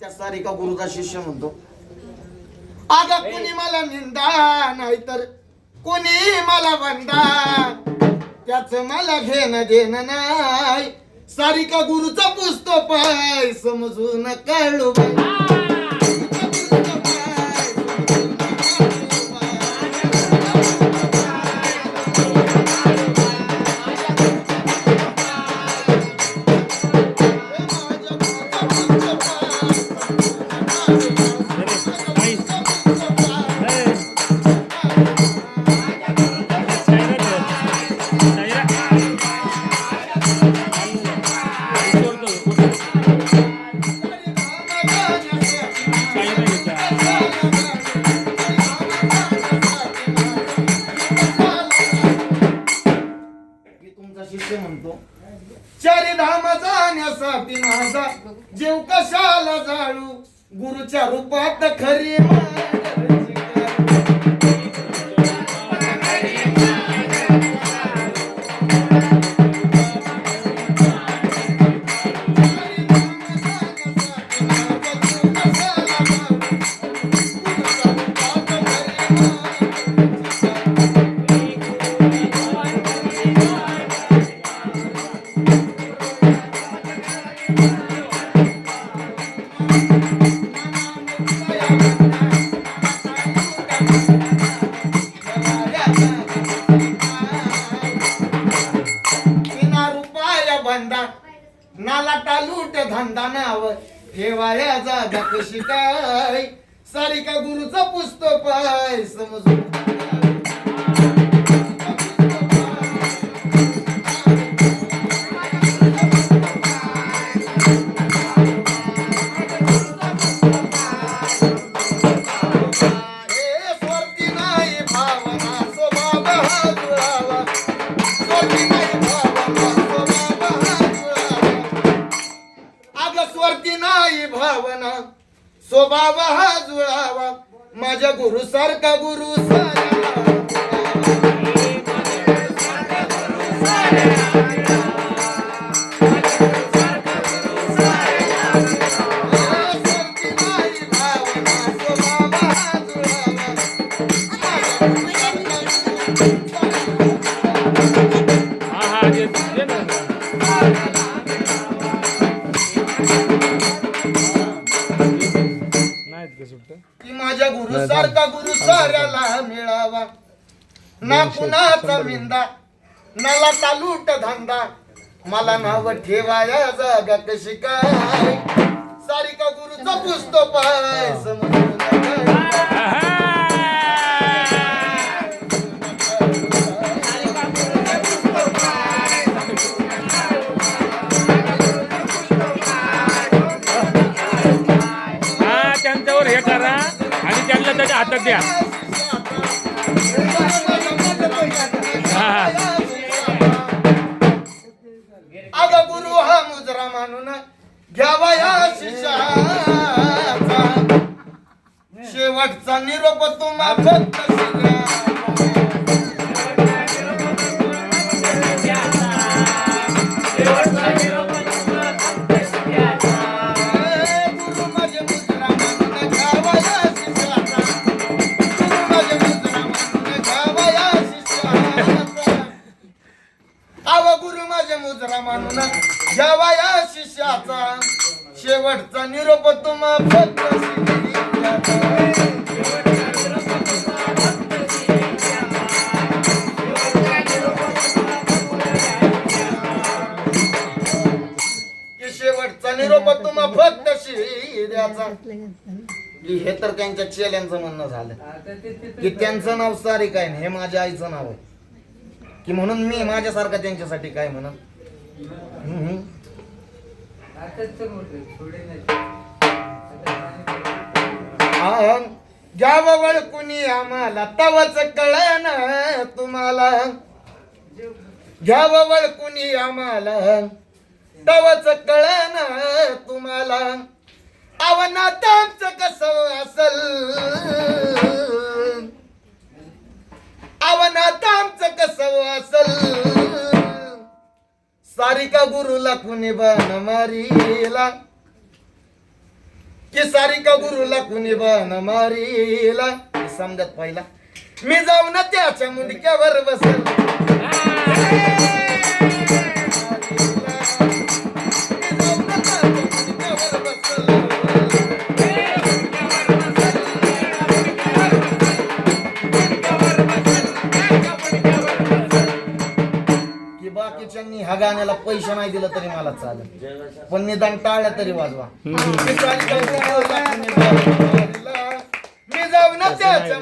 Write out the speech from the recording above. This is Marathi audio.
त्या सारिका गुरुचा शिष्य म्हणतो? अग कुणी मला निंदा नाहीतर कुणी मला वंदा? त्याच मला घेणं देणं नाही. सारिका गुरुचा पुसतो पाय समजून कळू म्हणतो. चारी धाम जाण्यासाठी माझा जीव कशाला जाळू? गुरुच्या रूपात खरी मानवाची नाला टालूट धंदा नाव ठेवाया जागा सारिका गुरुचा पुस्तक पाय समजून अग नाही भावना. स्वभाव हा जुळावा. माझ्या गुरु सारखा गुरु नाहीत का माझ्या गुरु सारखा गुरु साऱ्याला मिळावा. ना कुणाचा मिंदा नाला तालुट धंदा? मला नाव ठेवाया जागा कशी काय? सारिका गुरुचा पुसतो पाय समजून हातात द्या. हा. हा अग गुरु हा मुजरा मानून घ्यावा या शिष्याचा. शेवटचा निरोप तुम्हा फक्त शिष्याचा. गुरु माझे मुजरा मानून. घ्यावा या शिष्याचा. शेवटचा निरोप तुम्हा फक्त शेवटचा निरोप तुम्हा फक्त शिर्याचा. हे तर त्यांच्या चेल्यांचं म्हणणं झालं. की त्यांचं नाव सारी काय नाही हे माझ्या आईचं नाव आहे. की म्हणून मी माझ्यासारखा त्यांच्यासाठी काय म्हणून? ज्यावळ कुणी आम्हाला तवच कळन तुम्हाला. घ्यावं कुणी आम्हाला तवच कळन तुम्हाला. अवनात आमचं कसं असल? सवासल. सारिका गुरुला कुणी बन मारीला? की सारिका गुरुला कुणी बन मारीला? समजत पहिला. मी जाऊन त्याच्या मुंडक्यावर बसल. बाकीच्यांनी ह्या गाण्याला पैसे नाही दिलं तरी मला चालेल. पण निदान टाळल्या तरी वाजवा. मी जाऊन त्याच्या